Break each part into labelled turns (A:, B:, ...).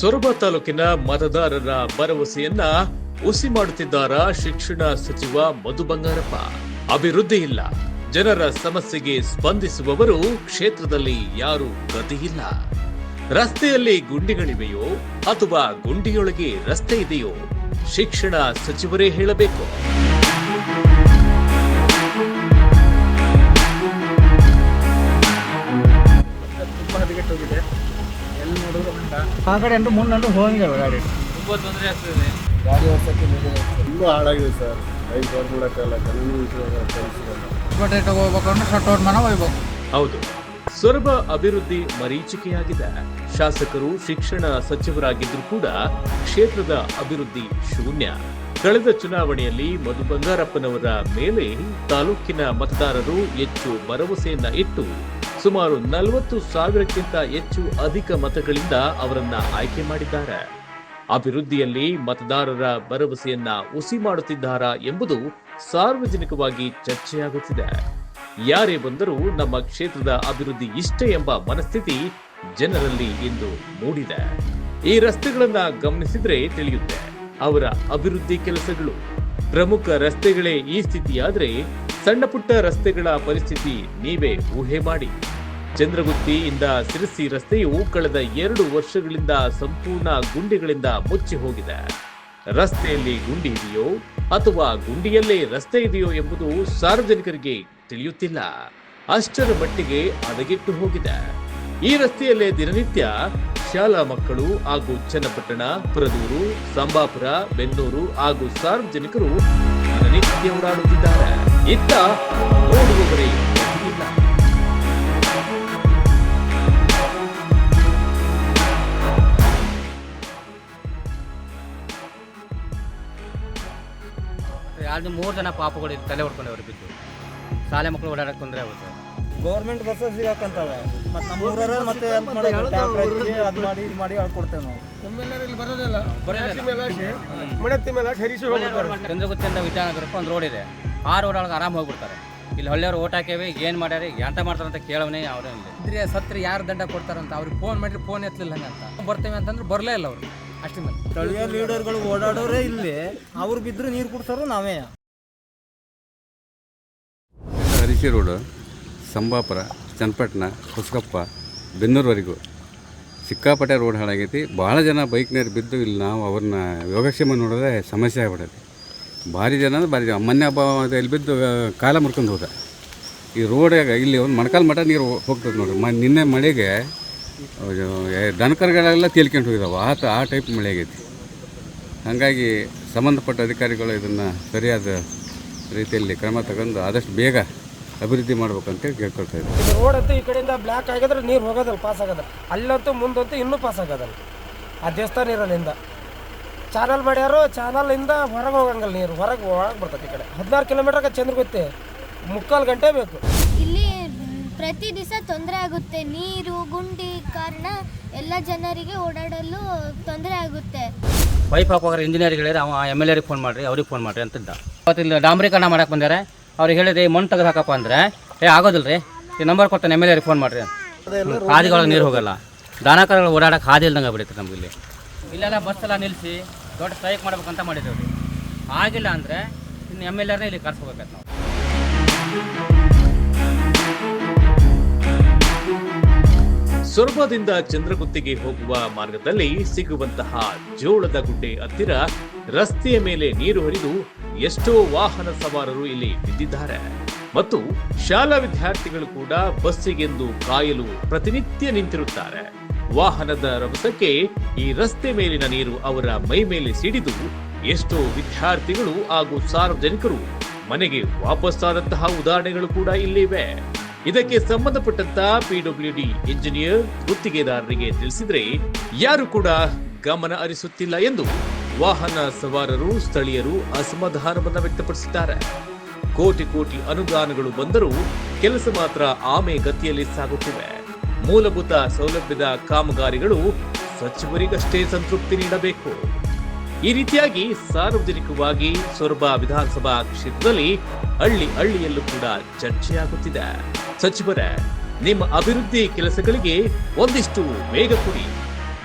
A: ಸೊರಬ ತಾಲೂಕಿನ ಮತದಾರರ ಭರವಸೆಯನ್ನ ಉಸಿ ಮಾಡುತ್ತಿದ್ದಾರ ಶಿಕ್ಷಣ ಸಚಿವ ಮಧು ಬಂಗಾರಪ್ಪ? ಅಭಿವೃದ್ಧಿ ಇಲ್ಲ. ಜನರ ಸಮಸ್ಯೆಗೆ ಸ್ಪಂದಿಸುವವರು ಕ್ಷೇತ್ರದಲ್ಲಿ ಯಾರು ಗತಿಯಿಲ್ಲ ರಸ್ತೆಯಲ್ಲಿ ಗುಂಡಿಗಳಿವೆಯೋ ಅಥವಾ ಗುಂಡಿಯೊಳಗೆ ರಸ್ತೆ ಇದೆಯೋ ಶಿಕ್ಷಣ ಸಚಿವರೇ ಹೇಳಬೇಕು.
B: ಎಲ್ಲಿ ನೋಡಿದ್ರು
C: ಆ ಕಡೆ ಅಂಟು ಮುಂದಂಟು ಹೋಗಿದ್ದಾವೆ ಗಾಡಿ
B: ತುಂಬ ತೊಂದರೆ ಆಗ್ತದೆ
C: ಗಾಡಿ ವರ್ಷಕ್ಕೆ
D: ತುಂಬ ಹಾಳಾಗಿದೆ ಸರ್. ಕೈ ಕೊಡ್ಬಿಡಕ್ಕಾಗಲ್ಲ ಕಣ್ಣು ಕೆಲಸಲ್ಲ
C: ಟಿಕೆಟ್ ಹೋಗ್ಬೇಕಂದ್ರೆ ಶಟ್ ಮನ ಹೋಗ್ಬೇಕು.
A: ಹೌದು. ಸೊರಬ ಅಭಿವೃದ್ಧಿ ಮರೀಚಿಕೆಯಾಗಿದೆ. ಶಾಸಕರು ಶಿಕ್ಷಣ ಸಚಿವರಾಗಿದ್ದರೂ ಕೂಡ ಕ್ಷೇತ್ರದ ಅಭಿವೃದ್ಧಿ ಶೂನ್ಯ. ಕಳೆದ ಚುನಾವಣೆಯಲ್ಲಿ ಮಧು ಬಂಗಾರಪ್ಪನವರ ಮೇಲೆ ತಾಲೂಕಿನ ಮತದಾರರು ಹೆಚ್ಚು ಭರವಸೆಯನ್ನ ಇಟ್ಟು ಸುಮಾರು ನಲವತ್ತು ಸಾವಿರಕ್ಕಿಂತ ಹೆಚ್ಚು ಅಧಿಕ ಮತಗಳಿಂದ ಅವರನ್ನ ಆಯ್ಕೆ ಮಾಡಿದ್ದಾರೆ. ಅಭಿವೃದ್ಧಿಯಲ್ಲಿ ಮತದಾರರ ಭರವಸೆಯನ್ನ ಹುಸಿ ಮಾಡುತ್ತಿದ್ದಾರಾ ಎಂಬುದು ಸಾರ್ವಜನಿಕವಾಗಿ ಚರ್ಚೆಯಾಗುತ್ತಿದೆ. ಯಾರೇ ಬಂದರೂ ನಮ್ಮ ಕ್ಷೇತ್ರದ ಅಭಿವೃದ್ಧಿ ಇಷ್ಟೇ ಎಂಬ ಮನಸ್ಥಿತಿ ಜನರಲ್ಲಿ ಇಂದು ಮೂಡಿದೆ. ಈ ರಸ್ತೆಗಳನ್ನ ಗಮನಿಸಿದ್ರೆ ತಿಳಿಯುತ್ತೆ. ಅವರ ಅಭಿವೃದ್ಧಿ ಕೆಲಸಗಳು. ಪ್ರಮುಖ ರಸ್ತೆಗಳೇ ಈ ಸ್ಥಿತಿಯಾದ್ರೆ ಸಣ್ಣ ಪುಟ್ಟ ರಸ್ತೆಗಳ ಪರಿಸ್ಥಿತಿ ನೀವೇ ಊಹೆ ಮಾಡಿ. ಚಂದ್ರಗುತ್ತಿಯಿಂದ ಸಿರಿಸಿ ರಸ್ತೆಯು ಕಳೆದ ಎರಡು ವರ್ಷಗಳಿಂದ ಸಂಪೂರ್ಣ ಗುಂಡಿಗಳಿಂದ ಮುಚ್ಚಿ ಹೋಗಿದೆ. ರಸ್ತೆಯಲ್ಲಿ ಗುಂಡಿ ಇದೆಯೋ ಅಥವಾ ಗುಂಡಿಯಲ್ಲೇ ರಸ್ತೆ ಇದೆಯೋ ಎಂಬುದು ಸಾರ್ವಜನಿಕರಿಗೆ ತಿಳಿಯುತ್ತಿಲ್ಲ. ಅಷ್ಟರ ಮಟ್ಟಿಗೆ ಅಡಗಿಟ್ಟು ಹೋಗಿದೆ. ಈ ರಸ್ತೆಯಲ್ಲೇ ದಿನನಿತ್ಯ ಶಾಲಾ ಮಕ್ಕಳು ಹಾಗೂ ಚನ್ನಪಟ್ಟಣ, ಪುರದೂರು, ಸಂಬಾಪುರ, ಬೆನ್ನೂರು ಹಾಗೂ ಸಾರ್ವಜನಿಕರು ದಿನನಿತ್ಯ ಓಡಾಡುತ್ತಿದ್ದಾರೆ. ಇತ್ತ ನೋಡುವವರೇ
E: ಎರಡು ಮೂರು ಜನ ಪಾಪಗಳು ತಲೆ ಹೊಡ್ಕೊಂಡವ್ರು ಬಿದ್ದು. ಶಾಲೆ ಮಕ್ಕಳು ಓಡಾಡಕ್ಕೆ ತೊಂದರೆ ಆಗುತ್ತೆ.
C: ಗೌರ್ಮೆಂಟ್ ಬಸ್ ಸಿಗಾಕಂತಾವೆ. ಮತ್ತೆ ಮತ್ತೆ ಹಚ್ಚಿ ಅದು ಮಾಡಿ ಇದು ಮಾಡಿ ಹೇಳ್ಕೊಡ್ತೇವೆ ನಾವು.
E: ಚಂದ್ರಗುತ್ತಿಂದ ವಿದ್ಯಾನಗರಕ್ಕೆ ಒಂದು ರೋಡ್ ಇದೆ. ಆ ರೋಡ್ ಒಳಗೆ ಆರಾಮ್ ಹೋಗ್ಬಿಡ್ತಾರೆ. ಇಲ್ಲಿ ಹಳ್ಳಿಯವ್ರು ಓಟ್ ಹಾಕೇವಿ ಏನು ಮಾಡ್ಯಾರ? ಎಂತ ಮಾಡ್ತಾರಂತ ಕೇಳವನೇ ಅವರೇ ಇಲ್ಲ.
F: ಇದ್ರೆ ಸತ್ರ ಯಾರು ದಂಡ ಕೊಡ್ತಾರಂತ? ಅವ್ರಿಗೆ ಫೋನ್ ಮಾಡಿದ್ರೆ ಫೋನ್ ಎತ್ತಲಿಲ್ಲ ಹಂಗಂತ. ಬರ್ತೇವೆ ಅಂತಂದ್ರೆ ಬರಲೇ ಇಲ್ಲ ಅವರು. ಅಷ್ಟೇ ಮೇಲೆ
C: ಸ್ಥಳೀಯ ಲೀಡರ್ಗಳು ಓಡಾಡೋರೇ ಇಲ್ಲಿ ಅವ್ರು ಬಿದ್ದರೂ ನೀರು ಕುಡ್ಸೋರು ನಾವೇ.
G: ಹರಿಶಿ ರೋಡು ಸಂಬಾಪುರ ಚನ್ನಪಟ್ಟಣ ಹೊಸಕಪ್ಪ ಬೆನ್ನೂರ್ವರೆಗೂ ಸಿಕ್ಕಾಪಟ್ಟೆ ರೋಡ್ ಹಾಳಾಗೈತಿ. ಭಾಳ ಜನ ಬೈಕ್ನೇರು ಬಿದ್ದು ಇಲ್ಲಿ ನಾವು ಅವ್ರನ್ನ ಯೋಗಕ್ಷೇಮ ನೋಡಿದ್ರೆ ಸಮಸ್ಯೆ ಆಗ್ಬಿಡೈತಿ ಭಾರಿ ಜನ ಅಂದ್ರೆ ಭಾರಿ ಜನ. ಮೊನ್ನೆ ಹಬ್ಬ ಇಲ್ಲಿ ಬಿದ್ದು ಕಾಲ ಮುರ್ಕೊಂಡು ಹೋದ. ಈ ರೋಡಾಗ ಇಲ್ಲಿ ಒಂದು ಮಣಕಾಲ್ ಮಠ ನೀರು ಹೋಗ್ತದೆ ನೋಡಿ. ಮ ನಿನ್ನೆ ಮಳೆಗೆ ದನಕರುಗಳೆಲ್ಲ ತೇಲ್ಕೊಂಡು ಹೋಗಿದಾವೆ. ಆ ತ- ಆ ಟೈಪ್ ಮಳೆ ಆಗೈತಿ. ಹಾಗಾಗಿ ಸಂಬಂಧಪಟ್ಟ ಅಧಿಕಾರಿಗಳು ಇದನ್ನು ಸರಿಯಾದ ರೀತಿಯಲ್ಲಿ ಕ್ರಮ ತಗೊಂಡು ಆದಷ್ಟು ಬೇಗ ಅಭಿವೃದ್ಧಿ ಮಾಡ್ಬೇಕಂತೇಳಿ ಕೇಳ್ಕೊಳ್ತಾ ಇದ್ದೀವಿ
H: ಇದು ರೋಡ್ ಅಂತೂ ಈ ಕಡೆಯಿಂದ ಬ್ಲ್ಯಾಕ್ ಆಗಿದ್ರೆ ನೀರು ಹೋಗೋದಲ್ಲ ಪಾಸ್ ಆಗೋದಲ್ಲ. ಅಲ್ಲಂತೂ ಮುಂದಂತೂ ಇನ್ನೂ ಪಾಸ್ ಆಗೋದಲ್ಲ. ಆ ದೇವಸ್ಥಾನ ಇರೋದ್ರಿಂದ. ಚಾನಲ್ ಮಾಡ್ಯಾರು ಚಾನಲಿಂದ ಹೊರಗೆ ಹೋಗಂಗಲ್ಲ ನೀರು. ಹೊರಗೆ ಒಳಗೆ ಬರ್ತದೆ ಈ ಕಡೆ. ಹದಿನಾರು ಚಂದ್ರ ಗೊತ್ತೆ ಮುಕ್ಕಾಲು ಗಂಟೆ ಬೇಕು.
I: ಇಲ್ಲಿ ಪ್ರತಿ ದಿವಸ ತೊಂದರೆ ಆಗುತ್ತೆ. ನೀರು, ಗುಂಡಿ ಕಾರಣ ಎಲ್ಲ ಜನರಿಗೆ ಓಡಾಡಲು ತೊಂದರೆ ಆಗುತ್ತೆ.
E: ಪೈಪ್ ಹಾಕೋಗ್ರೆ ಇಂಜಿನಿಯರ್ಗೆ ಹೇಳಿದ್ರೆ, ಅವ ಎಂ ಎಲ್ ಎರಿಗೆ ಫೋನ್ ಮಾಡಿರಿ, ಅವ್ರಿಗೆ ಫೋನ್ ಮಾಡಿರಿ ಅಂತಿದ್ದ. ಅವತ್ತು ಇಲ್ಲಿ ಡಾಂಬರೀಕರಣ ಮಾಡಕ್ಕೆ ಬಂದಾರೆ. ಅವ್ರಿಗೆ ಹೇಳಿದ್ರೆ ಮಣ್ಣು ತೆಗೆದು ಹಾಕಪ್ಪ ಅಂದರೆ, ಏ ಆಗೋದಿಲ್ಲ ರೀ ಈ ನಂಬರ್ ಕೊಡ್ತಾನೆ ಎಂ ಎಲ್ ಎರಿಗೆ ಫೋನ್ ಮಾಡ್ರಿ ಹಾದಿಗಳ ನೀರು ಹೋಗಲ್ಲ. ದಾನಕರಗಳು ಓಡಾಡಕ್ಕೆ ಹಾದಿ ಇಲ್ದಂಗೆ ಬಿಡುತ್ತೆ ನಮ್ಗೆ ಇಲ್ಲಿ. ಇಲ್ಲೆಲ್ಲ ಬಸ್ ಎಲ್ಲ ನಿಲ್ಲಿಸಿ ದೊಡ್ಡ ಸ್ಟ್ರೈಕ್ ಮಾಡ್ಬೇಕಂತ ಮಾಡಿದ್ದೇವೆ. ರೀ ಆಗಿಲ್ಲ ಅಂದರೆ ಇನ್ನು ಎಂ ಎಲ್ ಎರ್ನೇ ಇಲ್ಲಿ ಕರ್ಸ್ಕೋಬೇಕಾಯ್ತು ನಾವು.
A: ಸೊರಬದಿಂದ ಚಂದ್ರಗುತ್ತಿಗೆ ಹೋಗುವ ಮಾರ್ಗದಲ್ಲಿ ಸಿಗುವಂತಹ ಜೋಳದ ಗುಡ್ಡೆ ಹತ್ತಿರ ರಸ್ತೆಯ ಮೇಲೆ ನೀರು ಹರಿದು ಎಷ್ಟೋ ವಾಹನ ಸವಾರರು ಇಲ್ಲಿ ಬಿದ್ದಿದ್ದಾರೆ ಮತ್ತು ಶಾಲಾ ವಿದ್ಯಾರ್ಥಿಗಳು ಕೂಡ ಬಸ್ಸಿಗೆಂದು ಕಾಯಲು ಪ್ರತಿನಿತ್ಯ ನಿಂತಿರುತ್ತಾರೆ. ವಾಹನದ ರಭಸಕ್ಕೆ ಈ ರಸ್ತೆ ಮೇಲಿನ ನೀರು ಅವರ ಮೈ ಮೇಲೆ ಸಿಡಿದು ಎಷ್ಟೋ ವಿದ್ಯಾರ್ಥಿಗಳು ಹಾಗೂ ಸಾರ್ವಜನಿಕರು ಮನೆಗೆ ವಾಪಸ್ಸಾದಂತಹ ಉದಾಹರಣೆಗಳು ಕೂಡ ಇಲ್ಲಿವೆ. ಇದಕ್ಕೆ ಸಂಬಂಧಪಟ್ಟಂತ ಪಿಡಬ್ಲ್ಯೂಡಿ ಇಂಜಿನಿಯರ್ ಗುತ್ತಿಗೆದಾರರಿಗೆ ತಿಳಿಸಿದ್ರೆ ಯಾರು ಕೂಡ ಗಮನ ಹರಿಸುತ್ತಿಲ್ಲ ಎಂದು ವಾಹನ ಸವಾರರು, ಸ್ಥಳೀಯರು ಅಸಮಾಧಾನವನ್ನು ವ್ಯಕ್ತಪಡಿಸಿದ್ದಾರೆ. ಕೋಟಿ ಕೋಟಿ ಅನುದಾನಗಳು ಬಂದರೂ ಕೆಲಸ ಮಾತ್ರ ಆಮೆ ಗತಿಯಲ್ಲಿ ಸಾಗುತ್ತಿವೆ. ಮೂಲಭೂತ ಸೌಲಭ್ಯದ ಕಾಮಗಾರಿಗಳು ಸಚಿವರಿಗಷ್ಟೇ ಸಂತೃಪ್ತಿ ನೀಡಬೇಕು. ಈ ರೀತಿಯಾಗಿ ಸಾರ್ವಜನಿಕವಾಗಿ ಸೊರಬ ವಿಧಾನಸಭಾ ಕ್ಷೇತ್ರದಲ್ಲಿ ಹಳ್ಳಿ ಹಳ್ಳಿಯಲ್ಲೂ ಕೂಡ ಚರ್ಚೆಯಾಗುತ್ತಿದೆ. ಸಚಿವರೇ ನಿಮ್ಮ ಅಭಿವೃದ್ಧಿ ಕೆಲಸಗಳಿಗೆ ಒಂದಿಷ್ಟು ವೇಗ ಕೊಡಿ.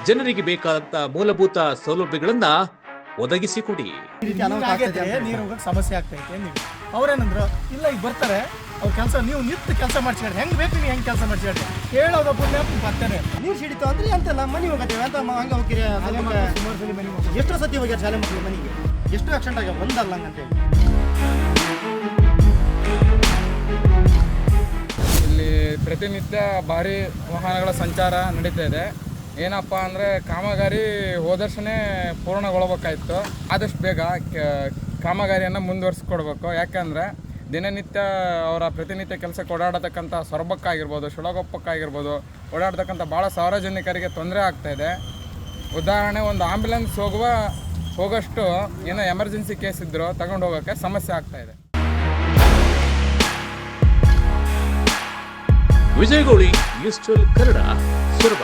A: ಜನರಿಗೆ ಬೇಕಾದಂತ ಮೂಲಭೂತ ಸೌಲಭ್ಯಗಳನ್ನ ಒದಗಿಸಿಕೊಡಿ
C: ಸಮಸ್ಯೆ ಆಗ್ತೈತೆ ಅವ್ರೇನಂದ್ರು ಇಲ್ಲ ಈಗ ಬರ್ತಾರೆ. ಅವ್ರ ಕೆಲಸ ನೀವು ನಿಂತು ಕೆಲಸ ಮಾಡ್ಸ್ಕೊಳ್ರಿ ಹೆಂಗೆ ಬೇಕು ನೀವು ಹೆಂಗೆ ಕೆಲಸ ಮಾಡ್ಸ್ಕೊಳ್ರಿ ಹೇಳೋದ ಪುಣ್ಯ ಬರ್ತಾರೆ ನೀರು ಸಿಡಿತು ಅಂದ್ರೆ ಅಂತಲ್ಲ ಮನೆ ಹೋಗತ್ತೇವೆ ಅಂತ ಹಂಗೆ ಹಂಗ ಹೋಗಿರಿ ಸುಮಾರು ಸಲ ಮನೆ ಎಷ್ಟು ಸತಿ ಹೋಗ್ಯಾರ ಶಾಲೆ ಮಕ್ಕಳು ಮನೆಗೆ. ಎಷ್ಟು ಆಕ್ಸಿಡೆಂಟ್ ಆಗ್ಯಾವ? ಒಂದಲ್ಲ ಹಂಗಂತೇಳಿ
F: ಇಲ್ಲಿ ಪ್ರತಿನಿತ್ಯ ಭಾರಿ ವಾಹನಗಳ ಸಂಚಾರ ನಡೀತಾ ಇದೆ. ಏನಪ್ಪ ಅಂದರೆ ಕಾಮಗಾರಿ ಹೋದರ್ಶನೇ ಪೂರ್ಣಗೊಳ್ಬೇಕಾಯ್ತು. ಆದಷ್ಟು ಬೇಗ ಕಾಮಗಾರಿಯನ್ನು ಮುಂದುವರಿಸ್ಕೊಡ್ಬೇಕು. ಯಾಕಂದರೆ ದಿನನಿತ್ಯ ಅವರ ಪ್ರತಿನಿತ್ಯ ಕೆಲಸಕ್ಕೆ ಓಡಾಡತಕ್ಕಂಥ ಸೊರಬಕ್ಕಾಗಿರ್ಬೋದು ಶಿಳಗೊಪ್ಪಕ್ಕಾಗಿರ್ಬೋದು ಓಡಾಡ್ತಕ್ಕಂಥ ಭಾಳ ಸಾರ್ವಜನಿಕರಿಗೆ ತೊಂದರೆ ಆಗ್ತಾಯಿದೆ ಉದಾಹರಣೆ, ಒಂದು ಆಂಬ್ಯುಲೆನ್ಸ್ ಹೋಗುವ, ಹೋಗೋಷ್ಟು ಏನೋ ಎಮರ್ಜೆನ್ಸಿ ಕೇಸ್ ಇದ್ದರೂ ತಗೊಂಡು ಹೋಗೋಕ್ಕೆ ಸಮಸ್ಯೆ ಆಗ್ತಾಯಿದೆ
A: ವಿಜಯಗೌಳಿ ಕನ್ನಡ ಸೊರಬ